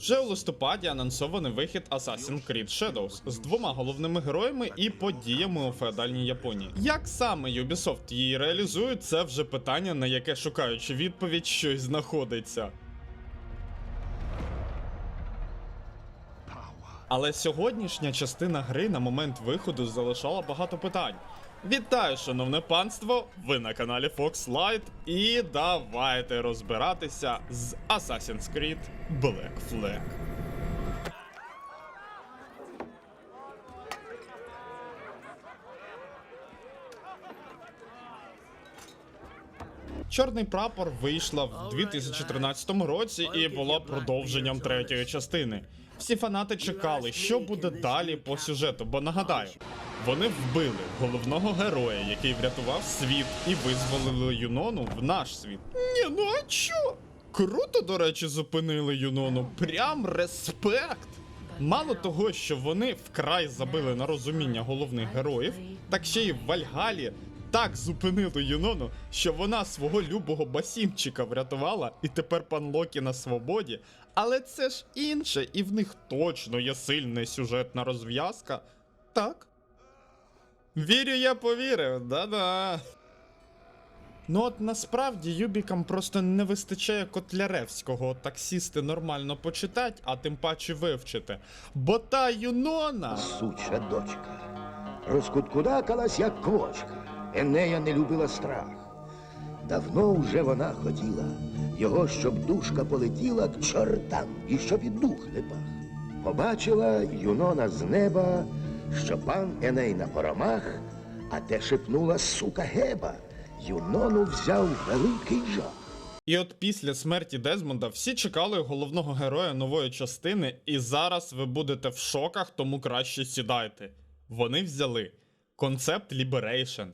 Вже у листопаді анонсований вихід Assassin's Creed Shadows з двома головними героями і подіями у феодальній Японії. Як саме Ubisoft її реалізує, це вже питання, на яке шукаючи відповідь, щось знаходиться. Але сьогоднішня частина гри на момент виходу залишала багато питань. Вітаю, шановне панство! Ви на каналі Fox Light і давайте розбиратися з Assassin's Creed Black Flag. Чорний прапор вийшла в 2013 році і була продовженням третьої частини. Всі фанати чекали, що буде далі по сюжету, бо нагадаю, вони вбили головного героя, який врятував світ, і визволили Юнону в наш світ. Ні, ну а чо? Круто, до речі, зупинили Юнону. Прям респект. Мало того, що вони вкрай забили на розуміння головних героїв, так ще й в Вальгалі так зупинили Юнону, що вона свого любого басімчика врятувала, і тепер пан Локі на свободі. Але це ж інше, і в них точно є сильна сюжетна розв'язка. Так. Вірю, я повірив, да-да. Ну от насправді Юбікам просто не вистачає Котляревського так сісти нормально почитати, а тим паче вивчити. Бо та Юнона. Суча дочка. Розкуткудакалась, як квочка. Енея не любила страх. Давно вже вона хотіла його, щоб душка полетіла к чортам і щоб і дух не пах. Побачила Юнона з неба, що пан Еней на поромах, а те шепнула сука Геба. Юнону взяв великий жах. І от після смерті Дезмонда всі чекали головного героя нової частини, і зараз ви будете в шоках, тому краще сідайте. Вони взяли концепт Liberation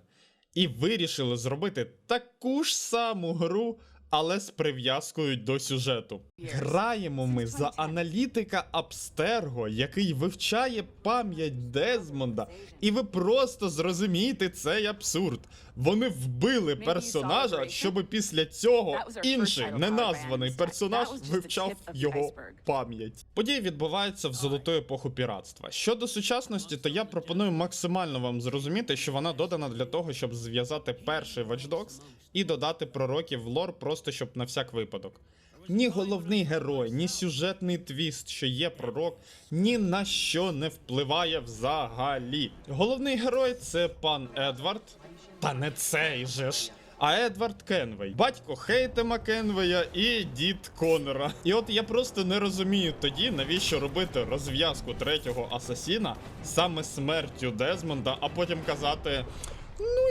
і вирішили зробити таку ж саму гру, але з прив'язкою до сюжету. Граємо ми за аналітика Абстерго, який вивчає пам'ять Дезмонда, і ви просто зрозумієте цей абсурд. Вони вбили персонажа, щоб після цього інший неназваний персонаж вивчав його пам'ять. Події відбуваються в золоту епоху піратства. Щодо сучасності, то я пропоную максимально вам зрозуміти, що вона додана для того, щоб зв'язати перший Watch Dogs і додати пророків в лор, просто щоб на всяк випадок. Ні головний герой, ні сюжетний твіст, що є пророк, ні на що не впливає взагалі. Головний герой це пан Едвард, та не цей же ж. А Едвард Кенвей, батько Хейтема Кенвея і дід Конора. І от я просто не розумію тоді, навіщо робити розв'язку третього асасіна саме смертю Дезмонда, а потім казати.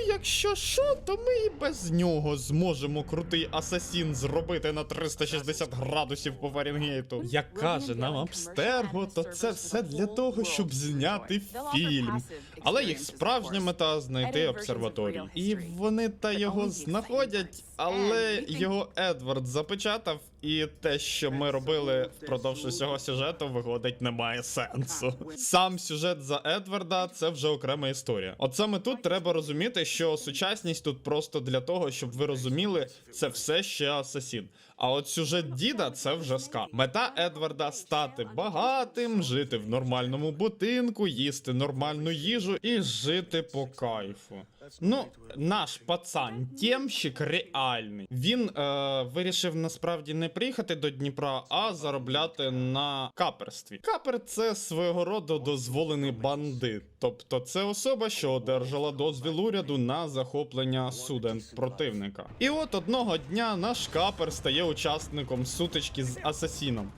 Якщо що, то ми і без нього зможемо крутий асасін зробити на 360 градусів по Фаренгейту. Як каже нам Абстерго, то це все для того, щоб зняти фільм. Але їх справжня мета знайти обсерваторію. І вони та його знаходять, але його Едвард запечатав, і те, що ми робили впродовж усього сюжету, виходить, немає сенсу. Сам сюжет за Едварда це вже окрема історія. От саме тут треба розуміти, що сучасність тут просто для того, щоб ви розуміли, це все ще асасін. А от сюжет діда це вже ска. Мета Едварда стати багатим, жити в нормальному будинку, їсти нормальну їжу і жити по кайфу. Ну, наш пацан, тємщик реальний. Він е, вирішив насправді не приїхати до Дніпра, а заробляти на каперстві. Капер це свого роду дозволений бандит. Тобто це особа, що одержала дозвіл уряду на захоплення суден противника. І от одного дня наш капер стає учасником сутички з асасіном.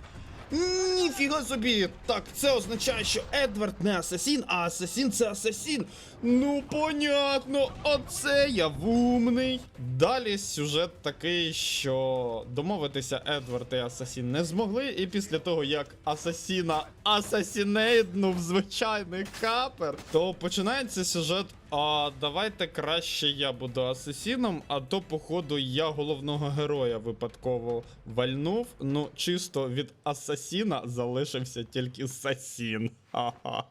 Ніфіга собі! Так це означає, що Едвард не асасін, а асасін це асасін. Ну, понятно, оце я вумний. Далі сюжет такий, що домовитися Едвард і Асасін не змогли, і після того, як Асасіна асасінейднув звичайний капер, то починається сюжет. А давайте краще я буду асасіном, а то, походу, я головного героя випадково вальнув. Ну, чисто від асасіна залишився тільки сасін. Ха-ха.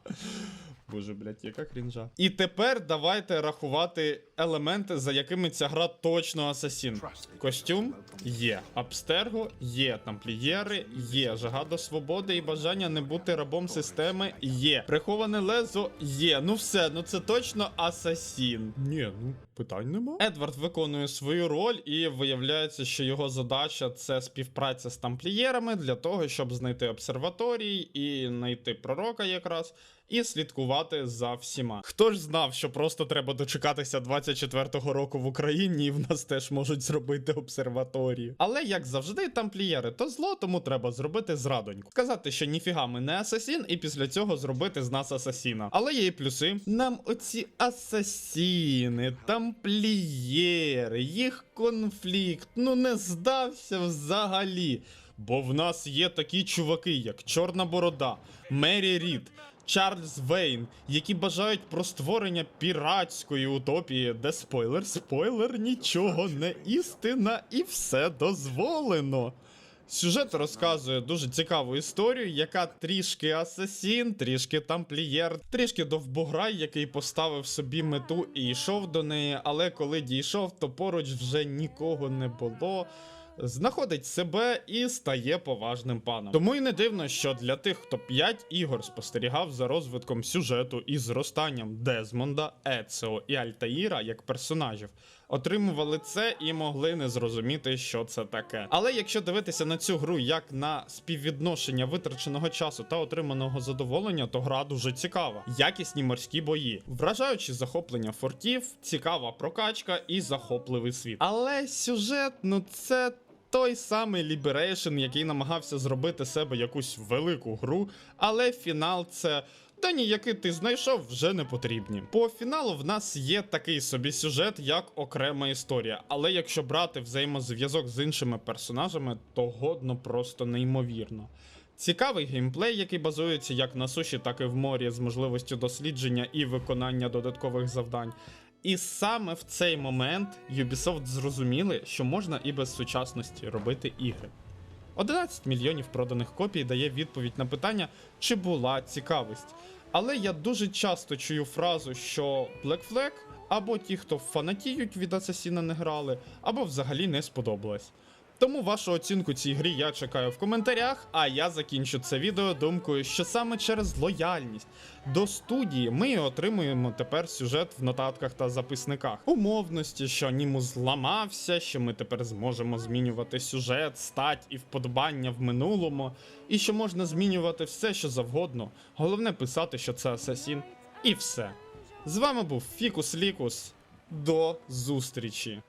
Боже, блядь, яка крінжа. І тепер давайте рахувати елементи, за якими ця гра точно асасін. Костюм є, Абстерго є, тамплієри є, жага до свободи і бажання не бути рабом системи є. Приховане лезо є. Ну все, ну це точно асасін. Ні, ну питань нема. Едвард виконує свою роль, і виявляється, що його задача це співпраця з тамплієрами для того, щоб знайти обсерваторії і знайти пророка якраз. І слідкувати за всіма. Хто ж знав, що просто треба дочекатися 24-го року в Україні, і в нас теж можуть зробити обсерваторію. Але як завжди, тамплієри то зло, тому треба зробити зрадоньку. Сказати, що ніфіга ми не асасін, і після цього зробити з нас асасіна. Але є і плюси. Нам оці асасіни, тамплієри, їх конфлікт, ну не здався взагалі. Бо в нас є такі чуваки, як Чорна Борода, Мері Рід. Чарльз Вейн, які бажають про створення піратської утопії, де спойлер, спойлер, нічого не істина і все дозволено. Сюжет розказує дуже цікаву історію, яка трішки асасін, трішки тамплієр, трішки довбограй, який поставив собі мету і йшов до неї, але коли дійшов, то поруч вже нікого не було. Знаходить себе і стає поважним паном. Тому і не дивно, що для тих, хто 5 ігор спостерігав за розвитком сюжету і зростанням Дезмонда, Еціо і Альтаїра як персонажів, отримували це і могли не зрозуміти, що це таке. Але якщо дивитися на цю гру як на співвідношення витраченого часу та отриманого задоволення, то гра дуже цікава. Якісні морські бої, вражаючі захоплення фортів, цікава прокачка і захопливий світ. Але сюжет, ну це. Той самий Liberation, який намагався зробити себе якусь велику гру, але фінал це. Дані, які ти знайшов, вже не потрібні. По фіналу в нас є такий собі сюжет, як окрема історія. Але якщо брати взаємозв'язок з іншими персонажами, то годно просто неймовірно. Цікавий геймплей, який базується як на суші, так і в морі, з можливістю дослідження і виконання додаткових завдань. І саме в цей момент Ubisoft зрозуміли, що можна і без сучасності робити ігри. 11 мільйонів проданих копій дає відповідь на питання, чи була цікавість. Але я дуже часто чую фразу, що Black Flag або ті, хто фанатіють від Асасіна не грали, або взагалі не сподобалось. Тому вашу оцінку цій грі я чекаю в коментарях, а я закінчу це відео думкою, що саме через лояльність до студії ми отримуємо тепер сюжет в нотатках та записниках. Умовності, що Німу зламався, що ми тепер зможемо змінювати сюжет, стать і вподобання в минулому, і що можна змінювати все, що завгодно. Головне писати, що це Асасін, і все. З вами був Фікус Лікус. До зустрічі!